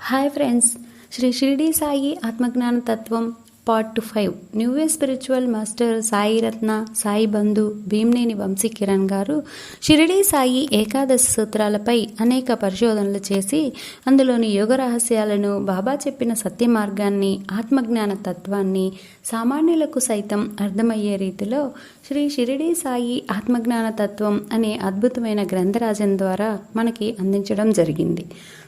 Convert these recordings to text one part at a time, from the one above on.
Hi friends Shri Shirdi Sai ఆత్మజ్ఞాన తత్వం part two five new a spiritual master Sai Ratna Sai Bandhu Bhimneni Vamsi Kiran garu Shirdi Sai Ekadashi సూత్రాలపై అనేక పరిశోధనలు చేసి అందులోని యోగ రహస్యాలను బాబా చెప్పిన సత్య మార్గాన్ని ఆత్మజ్ఞాన తత్వాన్ని సామాన్యులకు సైతం అర్థమయ్యే రీతిలో శ్రీ షిరిడి సాయి ఆత్మజ్ఞాన తత్వం అనే అద్భుతమైన గ్రంథరాజం ద్వారా మనకి అందించడం జరిగింది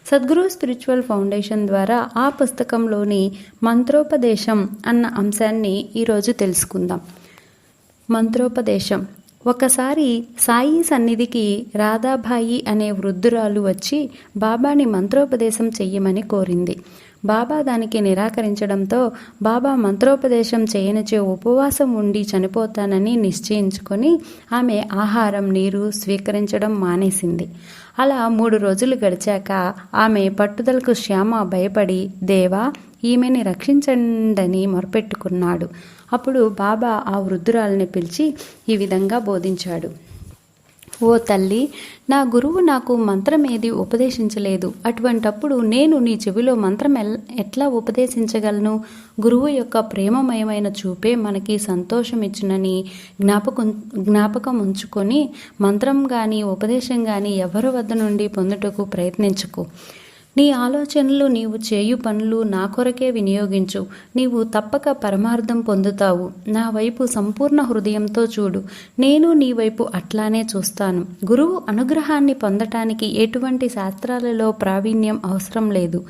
సద్గురు స్పిరిచువల్ ఫౌండేషన్ ద్వారా ఆ పుస్తకంలోని మంత్రోపదేశం అన్న అంశాన్ని ఈరోజు తెలుసుకుందాం. మంత్రోపదేశం. ఒకసారి సాయి సన్నిధికి రాధాబాయి అనే వృద్ధురాలు వచ్చి బాబాని మంత్రోపదేశం చెయ్యమని కోరింది. బాబా దానికి నిరాకరించడంతో బాబా మంత్రోపదేశం చేయనిచే ఉపవాసం ఉండి చనిపోతానని నిశ్చయించుకొని ఆమె ఆహారం నీరు స్వీకరించడం మానేసింది. అలా మూడు రోజులు గడిచాక ఆమె పట్టుదలకు శ్యామ భయపడి దేవా ఈమెని రక్షించండని మొరపెట్టుకున్నాడు. అప్పుడు బాబా ఆ వృద్ధురాలిని పిలిచి ఈ విధంగా బోధించాడు. ఓ తల్లి నా గురువు నాకు మంత్రం ఏది ఉపదేశించలేదు. అటువంటప్పుడు నేను నీ చెవిలో మంత్రం ఎట్లా ఉపదేశించగలను? గురువు యొక్క ప్రేమమయమైన చూపే మనకి సంతోషం సంతోషమిచ్చునని జ్ఞాపకం జ్ఞాపకం ఉంచుకొని మంత్రం కానీ ఉపదేశం కానీ ఎవరి వద్ద నుండి పొందుటకు ప్రయత్నించుకో. నీ ఆలోచనలు నీవు చేయు పనులు నా కొరకే వినియోగించు. నీవు తప్పక పరమార్థం పొందుతావు. నా వైపు సంపూర్ణ హృదయంతో చూడు. నేను నీ వైపు అట్లానే చూస్తాను. గురువు అనుగ్రహాన్ని పొందటానికి ఎటువంటి శాస్త్రాలలో ప్రావీణ్యం అవసరం లేదు.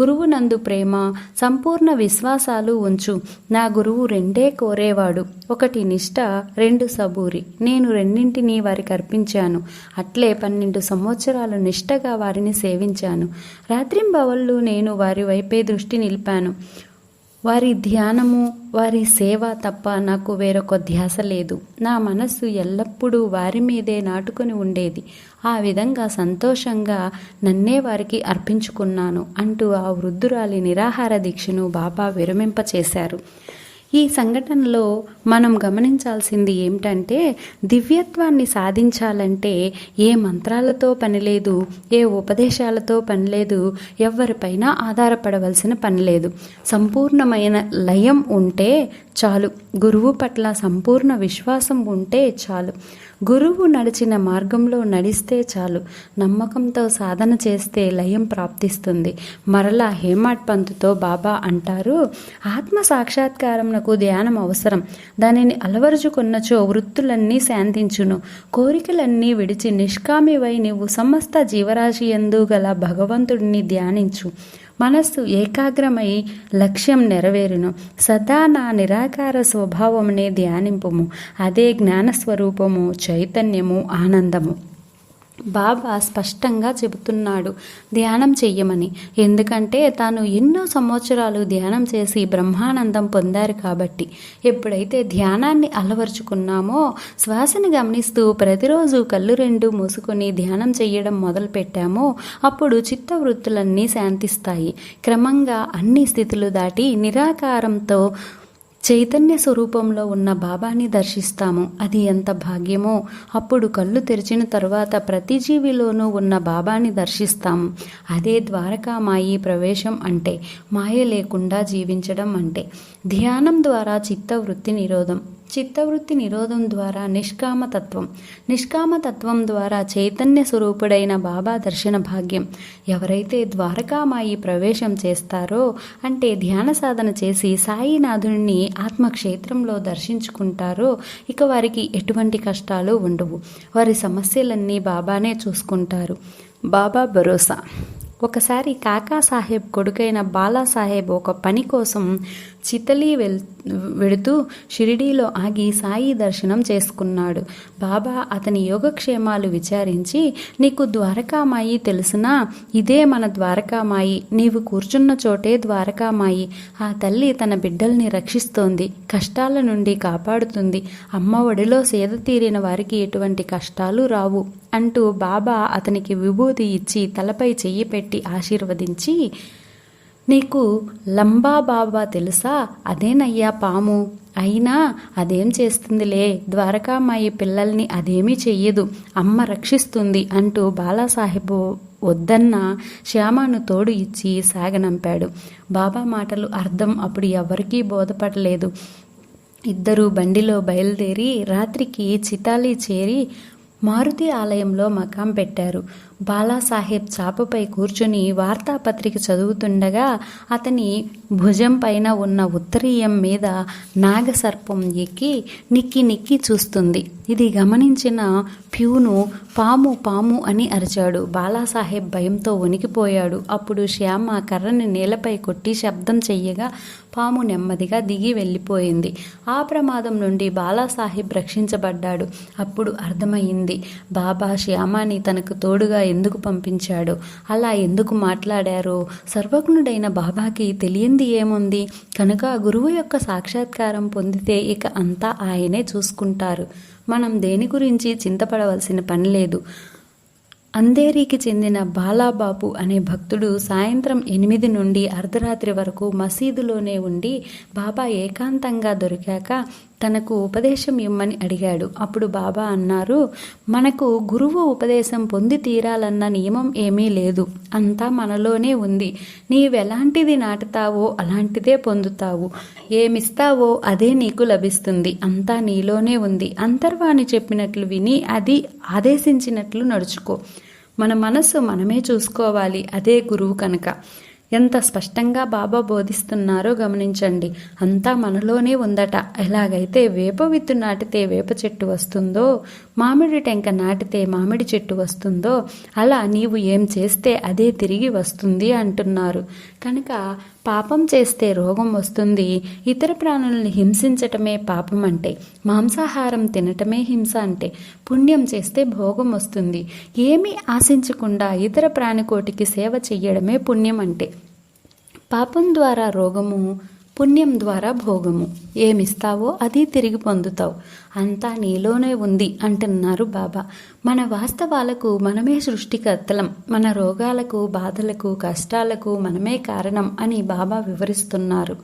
గురువు నందు ప్రేమ సంపూర్ణ విశ్వాసాలు ఉంచు. నా గురువు రెండే కోరేవాడు. ఒకటి నిష్ట రెండు సబూరి. నేను రెండింటినీ వారికి అర్పించాను. అట్లే పన్నెండు సంవత్సరాలు నిష్టగా వారిని సేవించాను. రాత్రింబవళ్ళు నేను వారి వైపే దృష్టి నిలిపాను. వారి ధ్యానము వారి సేవ తప్ప నాకు వేరొక ధ్యాస లేదు. నా మనస్సు ఎల్లప్పుడూ వారి మీదే నాటుకొని ఉండేది. ఆ విధంగా సంతోషంగా నన్నే వారికి అర్పించుకున్నాను అంటూ ఆ వృద్ధురాలి నిరాహార దీక్షను బాబా విరమింపచేశారు. ఈ సంఘటనలో మనం గమనించాల్సింది ఏమిటంటే దివ్యత్వాన్ని సాధించాలంటే ఏ మంత్రాలతో పనిలేదు ఏ ఉపదేశాలతో పనిలేదు ఎవరిపైన ఆధారపడవలసిన పనిలేదు సంపూర్ణమైన లయం ఉంటే చాలు. గురువు పట్ల సంపూర్ణ విశ్వాసం ఉంటే చాలు. గురువు నడిచిన మార్గంలో నడిస్తే చాలు. నమ్మకంతో సాధన చేస్తే లయం ప్రాప్తిస్తుంది. మరలా హేమాట్ పంతుతో బాబా అంటారు ఆత్మ సాక్షాత్కారంకు ధ్యానం అవసరం. దానిని అలవరుచుకున్నచో వృత్తులన్నీ శాంతించును. కోరికలన్నీ విడిచి నిష్కామివై నీవు సమస్త జీవరాశి ఎందు గల భగవంతుడిని ధ్యానించు. మనస్సు ఏకాగ్రమై లక్ష్యం నెరవేరును. సదా నా నిరాకార స్వభావమునే ధ్యానింపము. అదే జ్ఞానస్వరూపము చైతన్యము ఆనందము. బాబా స్పష్టంగా చెబుతున్నాడు ధ్యానం చెయ్యమని. ఎందుకంటే తాను ఎన్నో సంవత్సరాలు ధ్యానం చేసి బ్రహ్మానందం పొందారు కాబట్టి. ఎప్పుడైతే ధ్యానాన్ని అలవరుచుకున్నామో శ్వాసని గమనిస్తూ ప్రతిరోజు కళ్ళు రెండు మూసుకొని ధ్యానం చెయ్యడం మొదలుపెట్టామో అప్పుడు చిత్తవృత్తులన్నీ శాంతిస్తాయి. క్రమంగా అన్ని స్థితులు దాటి నిరాకారంతో చైతన్య స్వరూపంలో ఉన్న బాబాని దర్శిస్తాము. అది ఎంత భాగ్యమో. అప్పుడు కళ్ళు తెరిచిన తరువాత ప్రతి జీవిలోనూ ఉన్న బాబాని దర్శిస్తాము అదే ద్వారకామాయి ప్రవేశం అంటే మాయ లేకుండా జీవించడం అంటే. ధ్యానం ద్వారా చిత్తవృత్తి నిరోధం. చిత్తవృత్తి నిరోధం ద్వారా నిష్కామతత్వం. నిష్కామతత్వం ద్వారా చైతన్య స్వరూపుడైన బాబా దర్శన భాగ్యం. ఎవరైతే ద్వారకామాయి ప్రవేశం చేస్తారో అంటే ధ్యాన సాధన చేసి సాయినాథుడిని ఆత్మక్షేత్రంలో దర్శించుకుంటారో ఇక వారికి ఎటువంటి కష్టాలు ఉండవు. వారి సమస్యలన్నీ బాబానే చూసుకుంటారు. బాబా భరోసా. ఒకసారి కాకా సాహెబ్ కొడుకైన బాలాసాహెబ్ ఒక పని కోసం చితలి వెల్ వెడుతూ షిరిడీలో ఆగి సాయి దర్శనం చేసుకున్నాడు. బాబా అతని యోగక్షేమాలు విచారించి నీకు ద్వారకామాయి తెలుసునా? ఇదే మన ద్వారకామాయి. నీవు కూర్చున్న చోటే ద్వారకామాయి. ఆ తల్లి తన బిడ్డల్ని రక్షిస్తోంది కష్టాల నుండి కాపాడుతుంది. అమ్మ ఒడిలో సేద తీరిన వారికి ఎటువంటి కష్టాలు రావు అంటూ బాబా అతనికి విభూతి ఇచ్చి తలపై చెయ్యి పెట్టి ఆశీర్వదించి నీకు లంబా బాబా తెలుసా? అదేనయ్యా పాము. అయినా అదేం చేస్తుందిలే? ద్వారకామాయి పిల్లల్ని అదేమీ చెయ్యదు. అమ్మ రక్షిస్తుంది అంటూ బాలాసాహెబు వద్దన్న శ్యామను తోడు ఇచ్చి సాగనంపాడు. బాబా మాటలు అర్థం అప్పుడు ఎవరికీ బోధపడలేదు. ఇద్దరూ బండిలో బయలుదేరి రాత్రికి చితాలి చేరి మారుతి ఆలయంలో మకాం పెట్టారు. బాలాసాహెబ్ చాపపై కూర్చుని వార్తాపత్రిక చదువుతుండగా అతని భుజం పైన ఉన్న ఉత్తరీయం మీద నాగసర్పం ఎక్కి నిక్కి నిక్కి చూస్తుంది. ఇది గమనించిన ప్యూను పాము పాము అని అరిచాడు. బాలాసాహెబ్ భయంతో వణికిపోయాడు. అప్పుడు శ్యామ కర్రని నేలపై కొట్టి శబ్దం చెయ్యగా పాము నెమ్మదిగా దిగి వెళ్ళిపోయింది. ఆ ప్రమాదం నుండి బాలాసాహెబ్ రక్షించబడ్డాడు. అప్పుడు అర్థమైంది బాబా శ్యామాని తనకు తోడుగా ఎందుకు పంపించాడు? అలా ఎందుకు మాట్లాడారో? సర్వజ్ఞుడైన బాబాకి తెలియంది ఏముంది? కనుక గురువు యొక్క సాక్షాత్కారం పొందితే ఇక అంతా ఆయనే చూసుకుంటారు. మనం దేని గురించి చింతపడవలసిన పని లేదు. అందేరికి చెందిన బాలాబాబు అనే భక్తుడు సాయంత్రం ఎనిమిది నుండి అర్ధరాత్రి వరకు మసీదులోనే ఉండి బాబా ఏకాంతంగా దొరికాక తనకు ఉపదేశం ఇమ్మని అడిగాడు. అప్పుడు బాబా అన్నారు మనకు గురువు ఉపదేశం పొంది తీరాలన్న నియమం ఏమీ లేదు. అంతా మనలోనే ఉంది. నీవెలాంటిది నాటుతావో అలాంటిదే పొందుతావు. ఏమిస్తావో అదే నీకు లభిస్తుంది. అంతా నీలోనే ఉంది. అంతర్వాణి చెప్పినట్లు విని అది ఆదేశించినట్లు నడుచుకో. మన మనసు మనమే చూసుకోవాలి. అదే గురువు కనుక. ఎంత స్పష్టంగా బాబా బోధిస్తున్నారో గమనించండి. అంతా మనలోనే ఉందట. ఎలాగైతే వేప విత్తు నాటితే వేప చెట్టు వస్తుందో మామిడి టెంక నాటితే మామిడి చెట్టు వస్తుందో అలా నీవు ఏం చేస్తే అదే తిరిగి వస్తుంది అంటున్నారు. కనుక పాపం చేస్తే రోగం వస్తుంది ఇతర ప్రాణుల్ని హింసించటమే పాపం అంటే మాంసాహారం తినటమే హింస అంటే పుణ్యం చేస్తే భోగం వస్తుంది. ఏమీ ఆశించకుండా ఇతర ప్రాణికోటికి సేవ చెయ్యడమే పుణ్యం అంటే. పాపం ద్వారా రోగము పుణ్యం ద్వారా భోగము. ఏమిస్తావో అది తిరిగి పొందుతావు. అంతా నీలోనే ఉంది అంటున్నారు బాబా. మన వాస్తవాలకు మనమే సృష్టికర్తలం. మన రోగాలకు బాధలకు కష్టాలకు మనమే కారణం అని బాబా వివరిస్తున్నారు.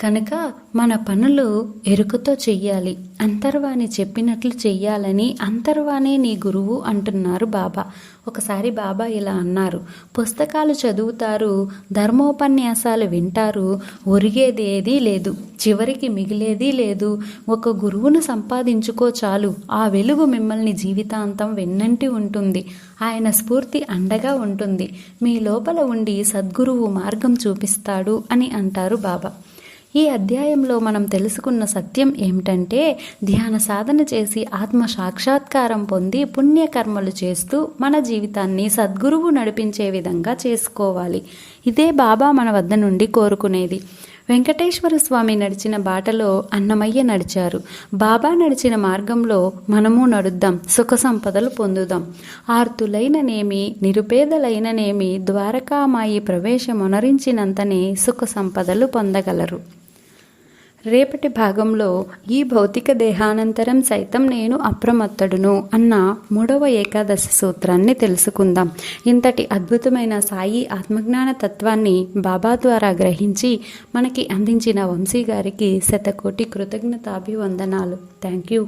కనుక మన పనులు ఎరుకతో చెయ్యాలి. అంతర్వాణి చెప్పినట్లు చెయ్యాలని అంతర్వాణే నీ గురువు అంటున్నారు బాబా. ఒకసారి బాబా ఇలా అన్నారు. పుస్తకాలు చదువుతారు ధర్మోపన్యాసాలు వింటారు ఒరిగేదేదీ లేదు చివరికి మిగిలేది లేదు. ఒక గురువును సంపాదించుకో చాలు ఆ వెలుగు మిమ్మల్ని జీవితాంతం వెన్నంటి ఉంటుంది ఆయన స్ఫూర్తి అండగా ఉంటుంది మీ లోపల ఉండి సద్గురువు మార్గం చూపిస్తాడు అని అంటారు బాబా. ఈ అధ్యాయంలో మనం తెలుసుకున్న సత్యం ఏమిటంటే ధ్యాన సాధన చేసి ఆత్మ సాక్షాత్కారం పొంది పుణ్యకర్మలు చేస్తూ మన జీవితాన్ని సద్గురువు నడిపించే విధంగా చేసుకోవాలి. ఇదే బాబా మన వద్ద నుండి కోరుకునేది. వెంకటేశ్వర స్వామి నడిచిన బాటలో అన్నమయ్య నడిచారు. బాబా నడిచిన మార్గంలో మనము నడుద్దాం సుఖ సంపదలు పొందుదాం. ఆర్తులైననేమి నిరుపేదలైననేమి ద్వారకామాయి ప్రవేశమునరించినంతనే సుఖ సంపదలు పొందగలరు. రేపటి భాగంలో ఈ భౌతిక దేహానంతరం సైతం నేను అప్రమత్తడును అన్న మూడవ ఏకాదశి సూత్రాన్ని తెలుసుకుందాం. ఇంతటి అద్భుతమైన సాయి ఆత్మజ్ఞాన తత్వాన్ని బాబా ద్వారా గ్రహించి మనకి అందించిన వంశీ గారికి శతకోటి కృతజ్ఞతాభివందనాలు. Thank you.